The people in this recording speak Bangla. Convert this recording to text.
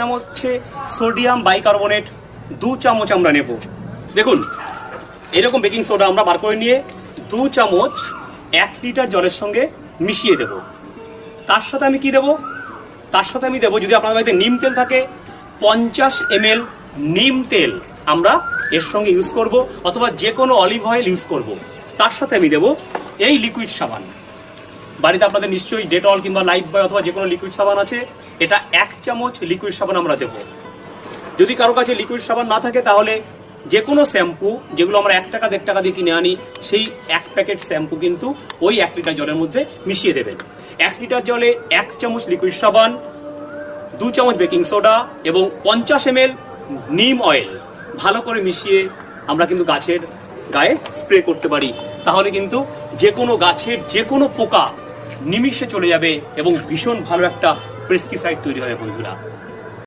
নাম হচ্ছে সোডিয়াম বাইকার্বনেট। দু চামচ আমরা নেব। দেখুন, এরকম বেকিং সোডা আমরা বার করে নিয়ে দু চামচ এক লিটার জলের সঙ্গে মিশিয়ে দেব। তার সাথে আমি কি দেব? তার সাথে আমি দেবো, যদি আপনার বাড়িতে নিম তেল থাকে, পঞ্চাশ এমএল নিম তেল আমরা এর সঙ্গে ইউজ করব, অথবা যে কোনো অলিভ অয়েল ইউজ করব। তার সাথে আমি দেব এই লিকুইড সাবান। বাড়িতে আপনাদের নিশ্চয়ই ডেটল কিংবা লাইফ বয় অথবা যে কোনো লিকুইড সাবান আছে, এটা এক চামচ লিকুইড সাবান আমরা দেব। যদি কারও কাছে লিকুইড সাবান না থাকে, তাহলে যে কোনো শ্যাম্পু, যেগুলো আমরা এক টাকা, দেড় টাকা দিয়ে কিনে আনি, সেই এক প্যাকেট শ্যাম্পু কিন্তু ওই এক লিটার জলের মধ্যে মিশিয়ে দেবেন। এক লিটার জলে এক চামচ লিকুইড সাবান, দু চামচ বেকিং সোডা এবং পঞ্চাশ এমএল নিম অয়েল ভালো করে মিশিয়ে আমরা কিন্তু গাছের গায়ে স্প্রে করতে পারি। তাহলে কিন্তু যে কোনো গাছের যে কোনো পোকা নিমিষে চলে যাবে এবং ভীষণ ভালো একটা পেস্টিসাইড তৈরি হবে বন্ধুরা।